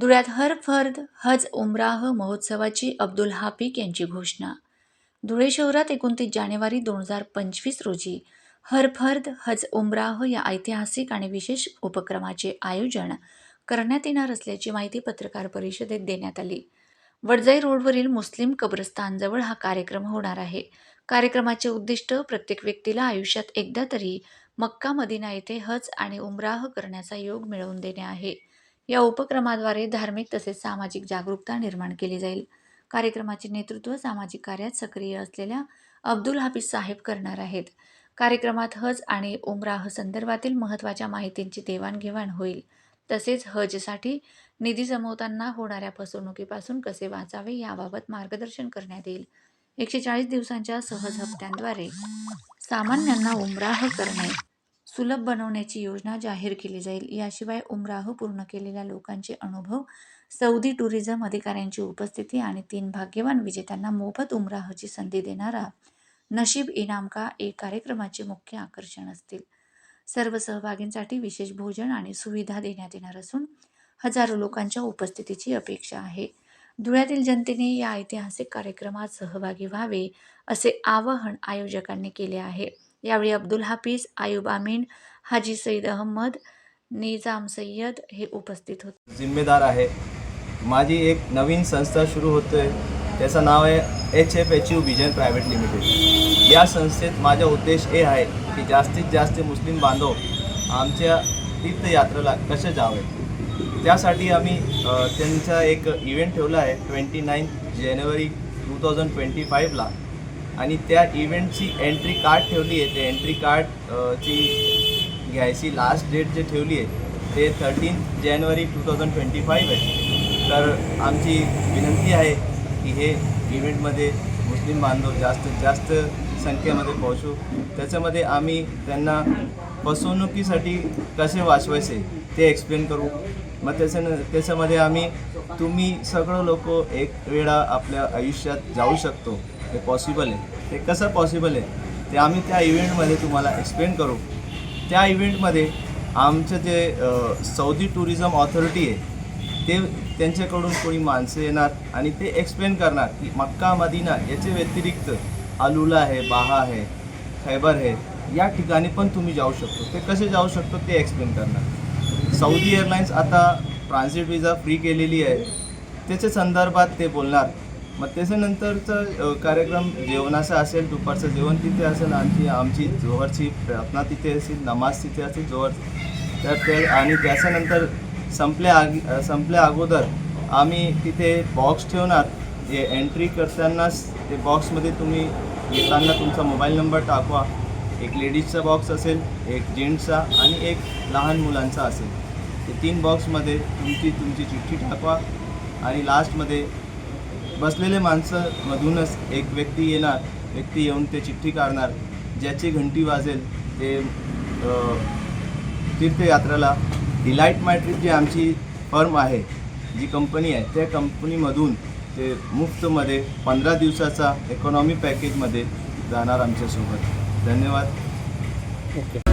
धुळ्यात हर फर्द हज उमराह महोत्सवाची अब्दुल हाफिक यांची घोषणा. धुळे शहरात एकोणतीस जानेवारी दोन हजार पंचवीस रोजी हर फर्द हज उमराह या ऐतिहासिक आणि विशेष उपक्रमाचे आयोजन करण्यात येणार असल्याची माहिती पत्रकार परिषदेत देण्यात आली. वडजाई रोडवरील मुस्लिम कब्रस्तानजवळ हा कार्यक्रम होणार आहे. कार्यक्रमाचे उद्दिष्ट प्रत्येक व्यक्तीला आयुष्यात एकदा तरी मक्का मदिना येथे हज आणि उमराह करण्याचा योग मिळवून देणे आहे. या उपक्रमाद्वारे धार्मिक तसेच सामाजिक जागरूकता निर्माण केली जाईल. कार्यक्रमाचे नेतृत्व सामाजिक कार्यात सक्रिय असलेल्या अब्दुल हाफिज साहेब करणार आहेत. कार्यक्रमात हज आणि उमराह संदर्भातील महत्त्वाच्या माहितींची देवाणघेवाण होईल. तसेच हजसाठी निधी जमवताना होणाऱ्या फसवणुकीपासून कसे वाचावे याबाबत मार्गदर्शन करण्यात येईल. एकशे चाळीस दिवसांच्या सहज हप्त्यांद्वारे सामान्यांना उमराह करणे. सुलभ बनवण्याची योजना जाहीर केली जाईल. याशिवाय उमराह पूर्ण केलेल्या लोकांचे अनुभव सौदी टुरिझम अधिकाऱ्यांची उपस्थिती आणि तीन भाग्यवान विजेत्यांना मोफत उमराहची संधी देणारा नशीब इनाम का एक कार्यक्रमाचे मुख्य आकर्षण असतील. सर्व सहभागींसाठी विशेष भोजन आणि सुविधा देण्यात येणार असून हजारो लोकांच्या उपस्थितीची अपेक्षा आहे. धुळ्यातील जनतेने या ऐतिहासिक कार्यक्रमात सहभागी व्हावे असे आवाहन आयोजकांनी केले आहे. यावेळी अब्दुल हाफिज आयुब आमीन हाजी सईद अहमद निजाम सय्यद हे उपस्थित होते. जिम्मेदार आहे. माझी एक नवीन संस्था सुरू होतोय त्याचं नाव आहे H F H U vision private limited. या संस्थेत माझा उद्देश हे आहे की जास्तीत जास्त मुस्लिम बांधव आमच्या तीर्थयात्रेला कसे जावे? त्यासाठी आम्ही त्यांचा एक इव्हेंट ठेवला आहे. ट्वेंटी नाईन जानेवारी टू थाउजंड ट्वेंटी फाईव्हला. आणि त्या इव्हेंटची एंट्री कार्ड ठेवली आहे. ते एंट्री कार्ड ची घ्यायची लास्ट डेट जे ठेवली आहे ते थर्टीन जानेवारी टू थाउजंड ट्वेंटी फाईव्ह आहे. तर आमची विनंती आहे की हे इव्हेंटमध्ये मुस्लिम बांधव जास्तीत जास्त संख्येमध्ये पोहोचू. त्याच्यामध्ये आम्ही त्यांना फसवणुकीसाठी कसे वाचवायचे ते एक्सप्लेन करू. मग त्याच्या त्याच्यामध्ये आम्ही तुम्ही सगळं लोक एक वेळा आपल्या आयुष्यात जाऊ शकतो. हे पॉसिबल आहे. ते कसं पॉसिबल आहे? ते आम्ही त्या इव्हेंटमध्ये तुम्हाला एक्सप्लेन करू. त्या इव्हेंटमध्ये आमचं जे सौदी टुरिझम ऑथॉरिटी आहे ते त्यांच्याकडून कोणी माणसं येणार आणि ते एक्सप्लेन करणार की मक्का मदिना याच्या व्यतिरिक्त आलुला आहे बाहा आहे खैबर आहे या ठिकाणी पण तुम्ही जाऊ शकतो. ते कसे जाऊ शकतो ते एक्सप्लेन करणार. सौदी एअरलाईन्स आता ट्रान्झिट विजा फ्री केलेली आहे. त्याच्या संदर्भात ते बोलणार. मग त्याच्यानंतरचं कार्यक्रम जेवणाचा असेल दुपारचं जेवण तिथे असेल आणखी आमची जोहरची प्रार्थना तिथे असेल नमाज तिथे असेल जोहर तर ते आणि त्याच्यानंतर संपल्या आगी संपल्या अगोदर आम्ही तिथे बॉक्स ठेवणार. जे एंट्री करतानाच ते बॉक्समध्ये तुम्ही येताना तुमचा मोबाईल नंबर टाकवा. एक लेडीजचा बॉक्स असेल एक जेंट्सचा आणि एक लहान मुलांचा असेल. ते तीन बॉक्समध्ये तुमची तुमची चिठ्ठी टाकवा. आणि लास्टमध्ये बसलेले माणसामधूनच एक व्यक्ती येणार व्यक्ती येऊन ते चिठ्ठी काढणार ज्याची घंटी वाजेल ते तीर्थयात्राला. तीर्थयात्रेला डिलाईट मॅट्रिक जी आमची फर्म आहे जी कंपनी आहे त्या कंपनीमधून ते मुफ्तमध्ये पंधरा दिवसाचा इकॉनॉमी पॅकेजमध्ये जाणार आमच्यासोबत. धन्यवाद. ओके